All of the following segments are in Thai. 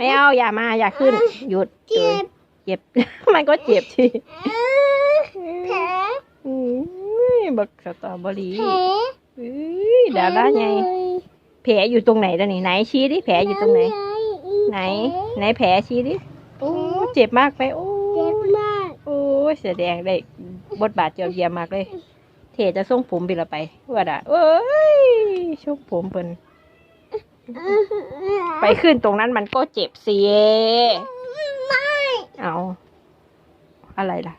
ไม่เอาอย่ามาอย่าขึ้น หยุดเจ็บเจ็บ มันก็เจ็บสิแผลอืมบักสตรอเบอรี่แผลอุ้ยดาราไงแผลอยู่ตรงไหนล่ะนี่ไหนชี้ดิแผลอยู่ตรงไหน ไหน ไหนแผลชี้ดิโอ้เจ็บมากไปโอ้เจ็บมากโอ้ยแสดงได้บทบาทเจียวเยียมมากเลย เทจะส่งผมไปละไปว่าด่าเอ้ยช่วงผมเพิ่น ไปขึ้นตรงนั้นมันก็เจ็บสิไม่ เอาอะไรล่ะ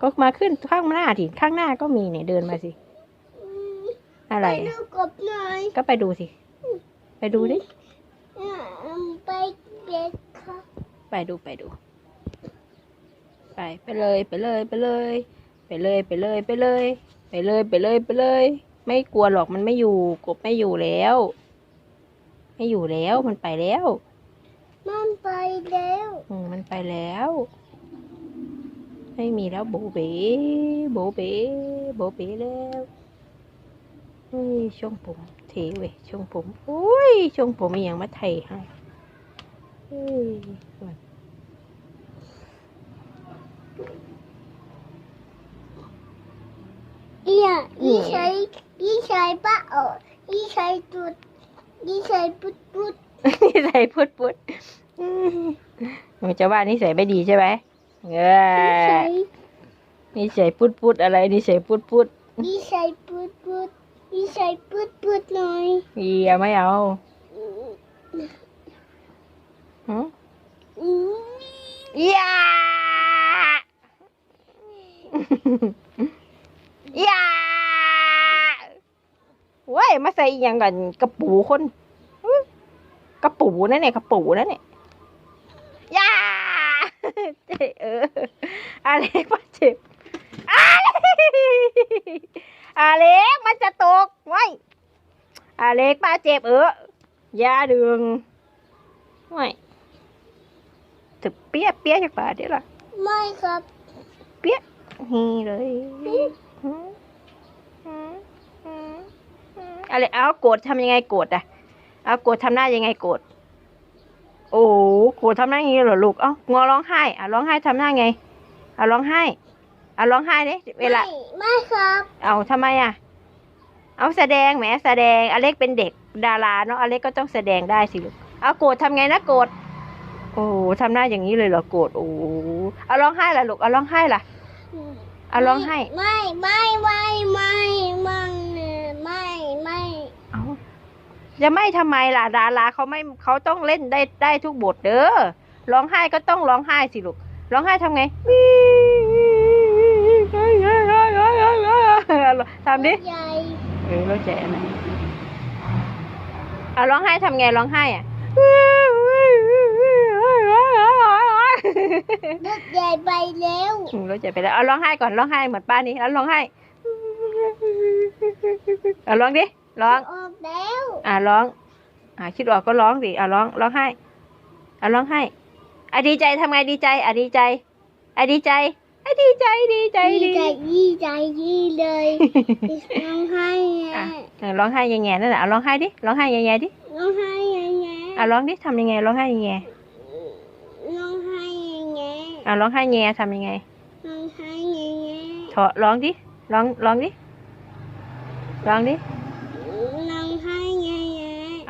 ก็มาขึ้นข้างหน้าดิข้างหน้าก็มีเนี่ยเดินมาสิ อะไร ไปอะดูกบหน่อยก็ไปดูสิ ไปดูดิอืมไปเบ็ดค่ะไปดูไปดู ไปไปเลยไปเลยไปเลย ไปเลยไปเลยไปเลย ไปเลยไปเลยไปเลย ไม่กลัวหรอกมันไม่อยู่ กบไม่อยู่แล้ว ไม่อยู่แล้วมันไปแล้ว มันไปแล้วอืมมันไปแล้ว ไม่มีแล้วโบเบโบเบโบเบแล้วเฮ้ยช่วงผมเทเว้ยช่วงผมอุ้ยช่วงผมมีอย่างมาไทยให้เฮ้ยเนี่ยยี่ใช้ ยี่ใช้ปะเออยี่ใช้จุดยี่ใช้ปุดปุดนิสัยพุดพุดอืมมันจะว่านิสัยไม่ดีใช่ไหมเอยี่ใช้อนิสัยพุดพุดอะไรนิสัยพุดพุดยี่ใช้ปุดปุดยี่ใช้ปุดปุดหน่อยเอียไม่เอาหึอืม อยาอยาเว้ย มาใส่อหย่างกันกระปูคนอื้อกระปูนั่นเนี่ยกระปูนั่นเนี่ยอยาเอออาเล็กมาเจ็บอาเล็กอาเล็กมันจะตกไว้อาเล็กมาเจ็บเอออยาดึงไว้ถึกเปี้ยเปี้ยจากบาทเดี๋ยวล่ะไม่ครับ เปี้ยนี่เลยหืมหืมหืมหืม อะไรเอาโกรธทำยังไงโกรธอะเอาโกรธทำหน้ายังไงโกรธโอ้โหโกรธทำหน้าอย่างนี้เหรอลูกเอ้างอร้องไห้อะร้องไห้ทำหน้าไงเอาร้องไห้เอาร้องไห้ดิเวลาไม่ไม่ครับเอาทำไมอะเอาแสดงแหมแสดงอเล็กเป็นเด็กดาราเนาะอเล็กก็ต้องแสดงได้สิลูกเอาโกรธทำไงนะโกรธโอ้โหทำหน้าอย่างนี้เลยเหรอโกรธโอ้โหเอาร้องไห้ล่ะลูกเอาร้องไห้ล่ะเอาร้องไห้ ไม่ไม่ไม่ไม่ไม่ไม่ไม่ เอา จะไม่ทำไมล่ะดาราเขาไม่เขาต้องเล่นได้ได้ทุกบทเด้อร้องไห้ก็ต้องร้องไห้สิลูกร้องไห้ทำไงทำดิใหญ่เออเข้าใจอันไหนเอาร้องไห้ทำไงร้องไห้อะรถใหญ่ไปแล้วอืมเข้าใจไปแล้วเอาร้องไห้ก่อนร้องไห้เหมือนป้านี่แล้วร้องไห้เอาร้องดิ ร้องออกแล้วอ่าร้อง อ่าคิดออกก็ร้องดิอ่าร้องร้องไห้อ่าร้องไห้อะดีใจทำไงดีใจอะดีใจอะดีใจอะดีใจดีใจดีดีใจยี่ใจยี่เลยร้องไห้อะอะเออร้องไห้ยังไงนั่นแหละเอาร้องไห้ดิร้องไห้ยังไงดิร้องไห้ยังไงอะร้องดิทำยังไงร้องไห้ยังไงร้องไห้ยังไงอะร้องไห้แงทำยังไงร้องไห้ยังไงถอร้องดิร้องร้องดิร้องดิ ร้องไห้ยังไง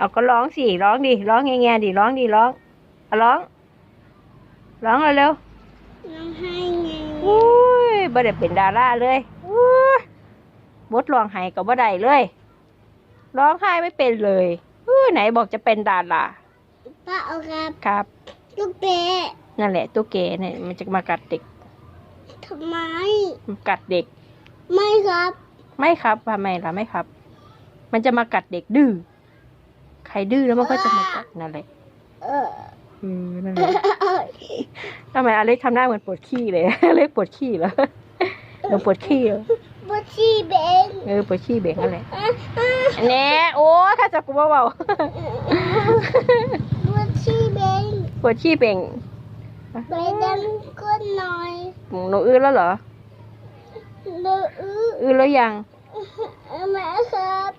เอาก็ร้องสิร้องดิร้องแงแงดิร้องดิร้องเอาร้อง ร้องเร็วร้องไห้ยังไงๆอุ้ยบ่ได้เป็นดาราเลยอุ้ยบดร้องไห้กับบ่ได้เลย ร้องไห้ไม่เป็นเลยอุ้ยไหนบอกจะเป็นดาราป้าเอาครับครับลูกเตะนั่นแหละตุ๊กแกเนี่ยมันจะมากัดเด็กทำไมมันกัดเด็ก ไม่ครับ ไม่ครับทำไมล่ะไม่ครับ มันจะมากัดเด็กดื้อใครดื้อแล้วมันก็จะมากัดนั่นแหละเอออืมนั่นแหละทำไมอเล็กทำหน้าเหมือนปวดขี้เลยอเล็กปวดขี้เหรอหนูปวดขี้เหรอบัชีเบงเออปวดขี้เบ่งอะไรแน่โอ้ข้าจะกูเบาบัชีเบงๆปวดขี้เบ่งไปดันก้นหน่อยหนูอื้อแล้วเหรอเดืออื้ออื้อแล้วยังแม่ครับ